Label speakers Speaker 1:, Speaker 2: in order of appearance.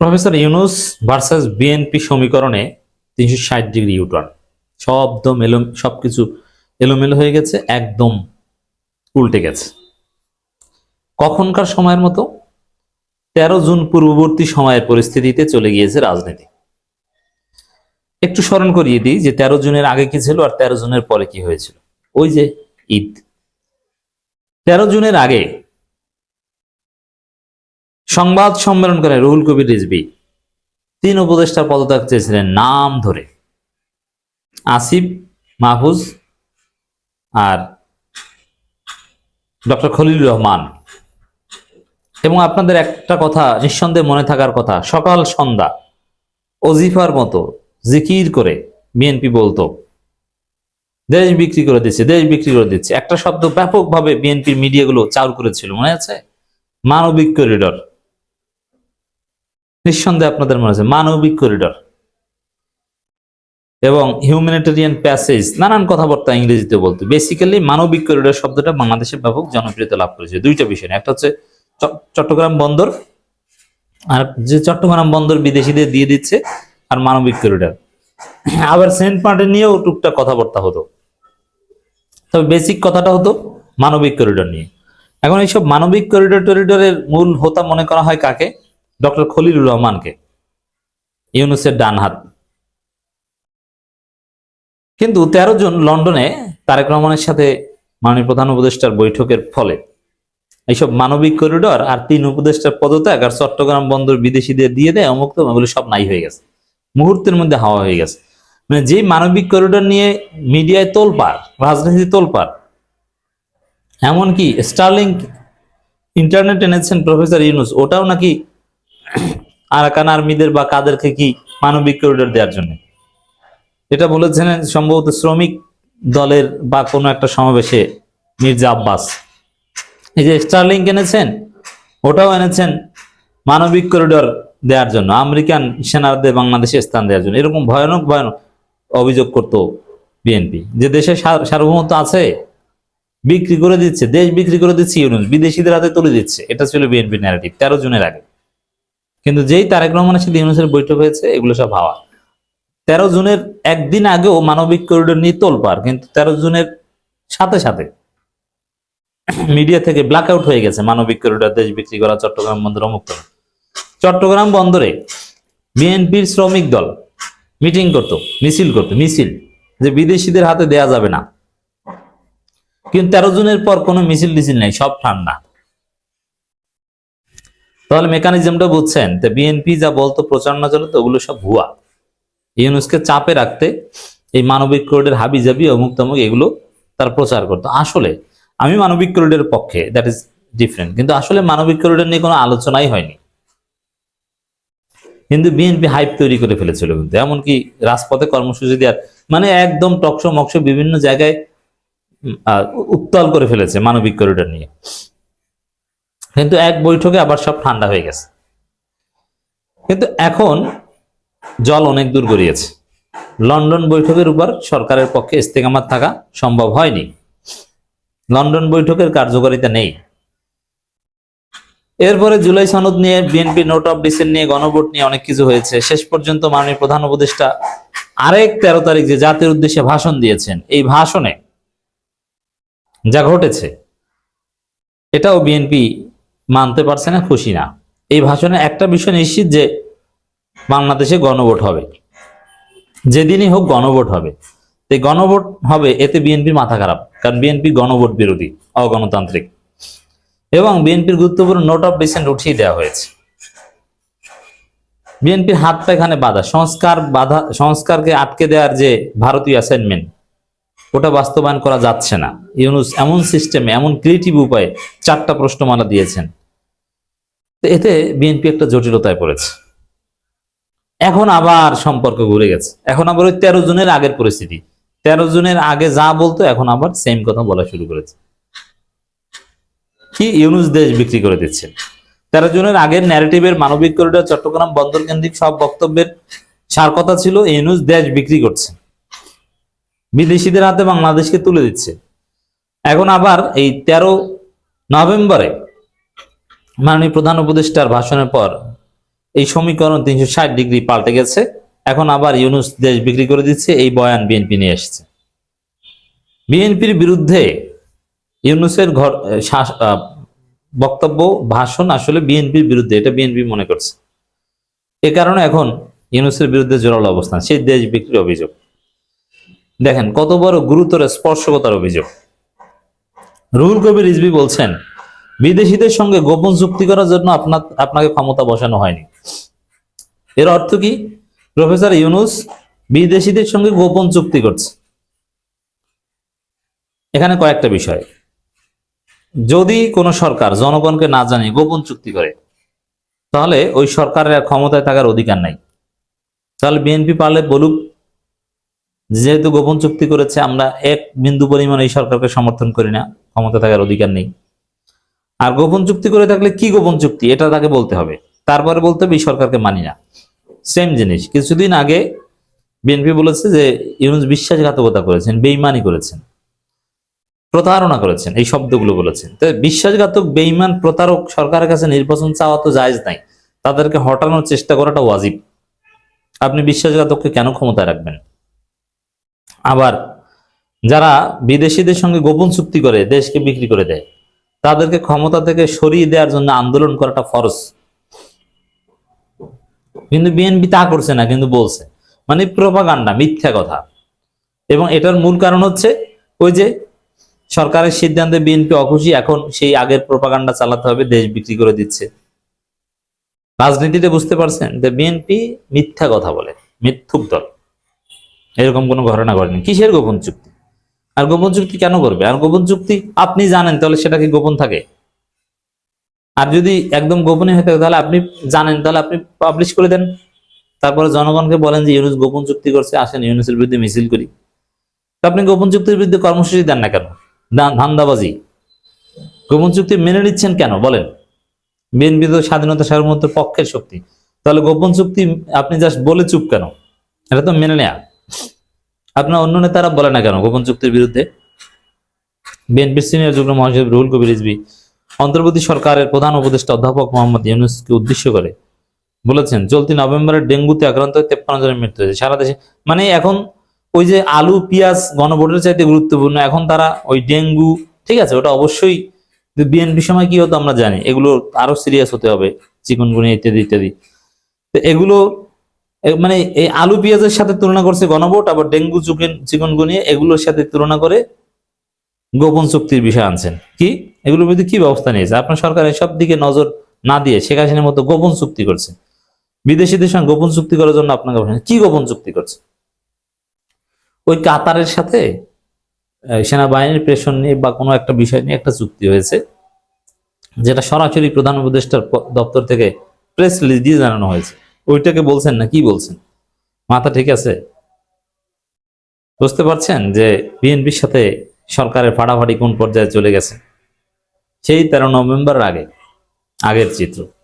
Speaker 1: professor Yunus versus BNP সমীকরণে তিনশো ষাট ডিগ্রি ইউটার্ন শব্দ এলো সব কিছু এলোমেলো হয়ে গেছে একদম উল্টে গেছে কখনকার সময়ের মতো তেরো জুন পূর্ববর্তী সময়ের পরিস্থিতিতে চলে গিয়েছে রাজনীতি একটু স্মরণ করিয়ে দিই যে তেরো জুনের আগে কি ছিল আর তেরো জুনের পরে কি হয়েছিল ওই যে ঈদ তেরো জুনের আগে সংবাদ সম্মেলন করে রুহুল কবির রিজবি তিন উপদেষ্টার পদত্যাগ চেয়েছিলেন নাম ধরে আসিফ মাহফুজ আর ডক্টর খলিল রহমান এবং আপনাদের একটা কথা নিঃসন্দেহে মনে থাকার কথা সকাল সন্ধ্যা অজিফার মতো জিকির করে বিএনপি বলতো দেশ বিক্রি করে দিচ্ছে দেশ বিক্রি করে দিচ্ছে একটা শব্দ ব্যাপকভাবে বিএনপির মিডিয়াগুলো চালু করেছিল মনে আছে মানবিক করিডর নিঃসন্দেহে আপনাদের মনে আছে মানবিক করিডর এবং হিউম্যানিটেরিয়ান প্যাসেজ নানান কথাবার্তা ইংরেজিতে বলতো বেসিক্যালি মানবিক করিডোর শব্দটা বাংলাদেশে ব্যাপক জনপ্রিয়তা লাভ করেছে দুইটা বিষয় একটা হচ্ছে চট্টগ্রাম বন্দর আর যে চট্টগ্রাম বন্দর বিদেশিদের দিয়ে দিচ্ছে আর মানবিক করিডর আবার সেন্ট মার্টিন নিয়েও টুকটাক কথাবার্তা হতো তবে বেসিক কথাটা হতো মানবিক করিডর নিয়ে এখন এইসব মানবিক করিডর টরিডোরের মূল হোতা মনে করা হয় কাকে ডক্টর খলিলুর রহমানকে ইউনুসের ডান হাত কিন্তু তেরো জন লন্ডনে তারেক রহমানের সাথে মাননীয় প্রধান উপদেষ্টার বৈঠকের ফলে এইসব মানবিক করিডর আর তিন উপদেষ্টার পদত্যাগ আর চট্টগ্রাম বন্দর বিদেশিদের দিয়ে দেয় অমুক্ত এগুলো সব নাই হয়ে গেছে মুহূর্তের মধ্যে হাওয়া হয়ে গেছে মানে যে মানবিক করিডর নিয়ে মিডিয়ায় তোলপার রাজনীতি তোলপার এমনকি স্টার্লিং ইন্টারনেট এনেছেন প্রফেসর ইউনুস ওটাও নাকি আরাকান আর্মিদের বা কাদেরকে কি মানবিক করিডোর দেওয়ার জন্য এটা বলেছেন সম্ভবত শ্রমিক দলের বা কোনো একটা সমাবেশে মির্জা আব্বাস এই যে স্টারলিংক এনেছেন ওটাও এনেছেন মানবিক করিডোর দেওয়ার জন্য আমেরিকান সেনারদের বাংলাদেশে স্থান দেওয়ার জন্য এরকম ভয়ানক ভয়ানক অভিযোগ করত বিএনপি যে দেশে সার্বভৌমত্ব আছে বিক্রি করে দিচ্ছে দেশ বিক্রি করে দিচ্ছে ইউনুস বিদেশিদের হাতে তুলে দিচ্ছে এটা ছিল বিএনপি ন্যারেটিভ তেরো জুনের আগে কিন্তু যেই তারেক রহমানের সাথে ইউনুসের বৈঠক হয়েছে এগুলো সব হাওয়া তেরো জুনের একদিন আগেও মানবিক করিডোর নিয়ে তোলপার কিন্তু তেরো জুনের সাথে সাথে মিডিয়া থেকে ব্ল্যাক আউট হয়ে গেছে মানবিক করিডোর দেশ বিক্রি করা চট্টগ্রাম বন্দর অমুক্ত চট্টগ্রাম বন্দরে বিএনপির শ্রমিক দল মিটিং করত মিছিল করত মিছিল যে বিদেশিদের হাতে দেয়া যাবে না কিন্তু তেরো জুনের পর কোনো মিছিল টিছিল নেই সব ঠান্ডা তাহলে মেকানিজমটা বুঝছেন তো বিএনপি যা বলতো প্রচারণা চলতো ওগুলো সব ভুয়া ইউনুসকে চাপে রাখতে এই মানবিক ক্রোডের হাবি জাবি অমুক তমুক এগুলো তার প্রচার করতো আসলে আমি মানবিক ক্রোডের পক্ষে দ্যাট ইজ ডিফারেন্ট কিন্তু আসলে মানবিক ক্রোডের নিয়ে কোনো আলোচনাই হয়নি কিন্তু বিএনপি হাইপ তৈরি করে ফেলেছিল কিন্তু এমনকি রাজপথে কর্মসূচি দেওয়ার মানে একদম টকশো মকশো বিভিন্ন জায়গায় উত্তল করে ফেলেছে মানবিক করিডোর নিয়ে কিন্তু এক বৈঠকে আবার সব ঠান্ডা হয়ে গেছে কিন্তু এখন জল অনেক দূর গড়িয়েছে লন্ডন বৈঠকের উপর সরকারের পক্ষে ইস্তেকামাত থাকা সম্ভব হয়নি লন্ডন বৈঠকের কার্যকারিতা নেই এরপরে জুলাই সনদ নিয়ে বিএনপি নোট অফ ডিসেন নিয়ে গণভোট নিয়ে অনেক কিছু হয়েছে শেষ পর্যন্ত মাননীয় প্রধান উপদেষ্টা আরেক তেরো তারিখ যে জাতির উদ্দেশ্যে ভাষণ দিয়েছেন এই ভাষণে যা ঘটেছে এটাও বিএনপি মানতে পারছে না খুশি না এই ভাষণে একটা বিষয় নিশ্চিত যে বাংলাদেশে গণভোট হবে যেদিনই হোক গণভোট হবে এই গণভোট হবে এতে বিএনপির মাথা খারাপ কারণ বিএনপি গণভোট বিরোধী অগণতান্ত্রিক এবং বিএনপির গুরুত্বপূর্ণ নোট অফ ডিসেন্ট উঠিয়ে দেওয়া হয়েছে বিএনপির হাত এখানে বাধা সংস্কার বাধা সংস্কারকে আটকে দেওয়ার যে ভারতীয় অ্যাসাইনমেন্ট ওটা বাস্তবায়ন করা যাচ্ছে না ইউনুস এমন সিস্টেমে এমন ক্রিয়েটিভ উপায়ে চারটা প্রশ্নমালা দিয়েছেন এতে বিএনপি একটা জটিলতায় পড়েছে এখন আবার সম্পর্ক ঘুরে গেছে এখন আবার ওই তেরো জনের আগের পরিস্থিতি তেরো জনের আগে যা বলতো এখন আবার সেম কথা বলা শুরু করেছে কি ইউনুস দেশ বিক্রি করে দিচ্ছেন তেরো জনের আগের ন্যারেটিভের মানবিক করিডোর চট্টগ্রাম বন্দর কেন্দ্রিক সব বক্তব্যের সার কথা ছিল ইউনুস দেশ বিক্রি করছে বিদেশিদের হাতে বাংলাদেশকে তুলে দিচ্ছে এখন আবার এই তেরো নভেম্বরে মাননীয় প্রধান উপদেষ্টার ভাষণের পর এই সমীকরণ তিনশো ষাট ডিগ্রি পাল্টে গেছে এখন আবার ইউনুস দেশ বিক্রি করে দিচ্ছে এই বয়ান বিএনপি নিয়ে এসছে বিএনপির বিরুদ্ধে ইউনুসের ঘর বক্তব্য ভাষণ আসলে বিএনপির বিরুদ্ধে এটা বিএনপি মনে করছে এ কারণে এখন ইউনুসের বিরুদ্ধে জোরালো অবস্থান সেই দেশ বিক্রির অভিযোগ দেখেন কত বড় গুরুতর স্পর্শকতার অভিযোগ রুহুল কবির রিজবি বলছেন বিদেশিদের সঙ্গে গোপন চুক্তি করার জন্য আপনার আপনাকে ক্ষমতা বসানো হয়নি এর অর্থ কি প্রফেসর ইউনুস বিদেশিদের সঙ্গে গোপন চুক্তি করছে এখানে কয়েকটা বিষয় যদি কোনো সরকার জনগণকে না জানিয়ে গোপন চুক্তি করে তাহলে ওই সরকারের আর ক্ষমতায় থাকার অধিকার নাই তাহলে বিএনপি পারলে বলুক যেহেতু গোপন চুক্তি করেছে আমরা এক বিন্দু পরিমাণ এই সরকারকে সমর্থন করি না ক্ষমতা থাকার অধিকার নেই আর গোপন চুক্তি করে থাকলে কি গোপন চুক্তি এটা তাকে বলতে হবে তারপরে বলতে হবে সরকারকে মানি না সেম জিনিস কিছুদিন আগে বিএনপি বলেছে যে ইউনুস বিশ্বাসঘাতকতা করেছেন বেইমানি করেছেন প্রতারণা করেছেন এই শব্দগুলো বলেছেন তো বিশ্বাসঘাতক বেইমান প্রতারক সরকারের কাছে নির্বাচন চাওয়া তো জায়জ নাই তাদেরকে হটানোর চেষ্টা করাটা ওয়াজিব আপনি বিশ্বাসঘাতককে কেন ক্ষমতা রাখবেন আবার যারা বিদেশিদের সঙ্গে গোপন চুক্তি করে দেশকে বিক্রি করে দেয় তাদেরকে ক্ষমতা থেকে সরিয়ে দেওয়ার জন্য আন্দোলন করাটা ফরজ কিন্তু বিএনপি তা করছে না কিন্তু বলছে মানে প্রপাগান্ডা মিথ্যা কথা এবং এটার মূল কারণ হচ্ছে ওই যে সরকারের সিদ্ধান্তে বিএনপি অখুশি এখন সেই আগের প্রপাগান্ডা চালাতে হবে দেশ বিক্রি করে দিচ্ছে রাজনীতিতে বুঝতে পারছেন যে বিএনপি মিথ্যা কথা বলে মিথ্যুক দল এরকম কোনো ঘটনা ঘটেনি কিসের গোপন চুক্তি আর গোপন চুক্তি কেন করবে আর গোপন চুক্তি আপনি জানেন তাহলে সেটা কি গোপন থাকে আর যদি একদম গোপনে হয়ে থাকে তাহলে আপনি জানেন তাহলে আপনি পাবলিশ করে দেন তারপরে জনগণকে বলেন যে ইউনুস গোপন চুক্তি করছে আসেন ইউনুসের বিরুদ্ধে মিছিল করি তো আপনি গোপন চুক্তির বিরুদ্ধে কর্মসূচি দেন না কেন ধান্দাবাজি গোপন চুক্তি মেনে নিচ্ছেন কেন বলেন বিএনপি তো স্বাধীনতা সার্বভৌমত্বের পক্ষের শক্তি তাহলে গোপন চুক্তি আপনি জাস্ট বলে চুপ কেন এটা তো মেনে নেয়া আপনার অন্য নেতারা বলে না কেন গোপন চুক্তির বিরুদ্ধে বিএনপির সিনিয়র যুগ্ম মহাসচিব রুহুল কবির রিজবি অন্তর্বর্তী সরকারের প্রধান উপদেষ্টা অধ্যাপক মোহাম্মদ ইউনুসকে উদ্দেশ্য করে বলেছেন চলতি নভেম্বরে ডেঙ্গুতে আক্রান্ত হয়ে তেপ্পান্ন জনের মৃত্যু হয়েছে সারা দেশে মানে এখন ওই যে আলু পিঁয়াজ গণভোটের চাইতে গুরুত্বপূর্ণ এখন তারা ওই ডেঙ্গু ঠিক আছে ওটা অবশ্যই বিএনপি সময় কি হতো আমরা জানি এগুলো আরো সিরিয়াস হতে হবে চিকুনগুনি ইত্যাদি ইত্যাদি তো এগুলো মানে এই আলু পেঁয়াজের সাথে তুলনা করছে গণভোট আবার ডেঙ্গু চিকেন চিকনগুনিয়া এগুলোর সাথে তুলনা করে গোপন চুক্তির বিষয় আনছেন কি এগুলোর মধ্যে কি ব্যবস্থা নিয়েছে আপনার সরকার এসব দিকে নজর না দিয়ে শেখ হাসিনার মতো গোপন চুক্তি করছে বিদেশিদের সঙ্গে গোপন চুক্তি করার জন্য আপনাকে কি গোপন চুক্তি করছে ওই কাতারের সাথে সেনাবাহিনীর প্রেশন নিয়ে বা কোনো একটা বিষয় নিয়ে একটা চুক্তি হয়েছে যেটা সরাসরি প্রধান উপদেষ্টার দপ্তর থেকে প্রেস রিলিজ দিয়ে জানানো হয়েছে ওইটাকে বলছেন না কি বলছেন মাথা ঠিক আছে বুঝতে পারছেন যে বিএনপির সাথে সরকারের ফাড়াফাড়ি কোন পর্যায়ে চলে গেছে সেই তেরো নভেম্বর আগে আগের চিত্র